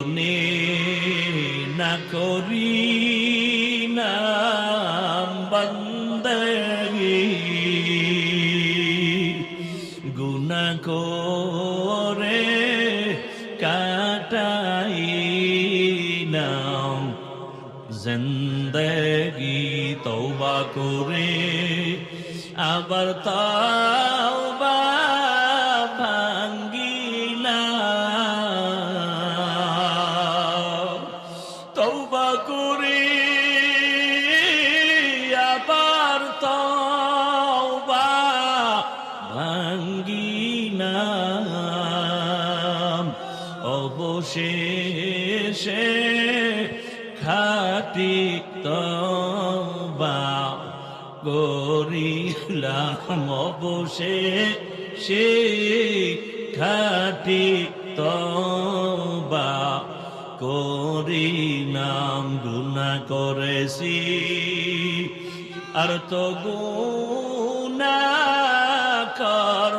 নে না করি করে জিন্দগি তৌবা করে আবার তৌবা ভাঙ্গিলা অবশেষে খাটি তবা করিলাম। অবশেষে খাটি তবা করিলাম। গুণা করেছি। আর তো গুণা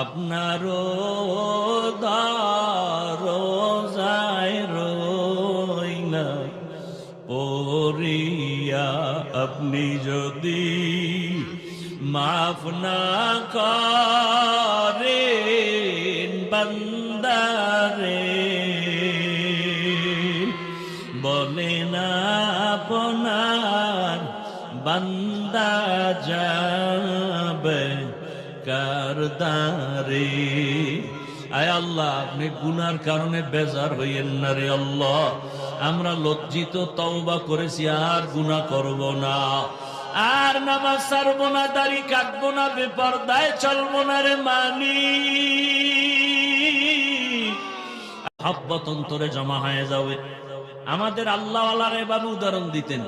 আপনারও দারোজায় রইনা পড়িয়া আপনি যদি মাফ না করেন বন্দারে বলে না আপনার বান্দা যাবে কারদারে আয় আল্লাহ, আপনি গুনার কারণে বেজার হইয়েন না রে আল্লাহ। আমরা লজ্জিত, তওবা করেছি, আর গুনাহ করব না। আর নামাজ ছাড়বো না, দাড়ি কাটবো না, বেপরদায় চলবো না রে মানি। হাব্বত অন্তরে জমা হয়ে যাবে। আমাদের আল্লাহ আল্লাহ এভাবে উদাহরণ দিতেন।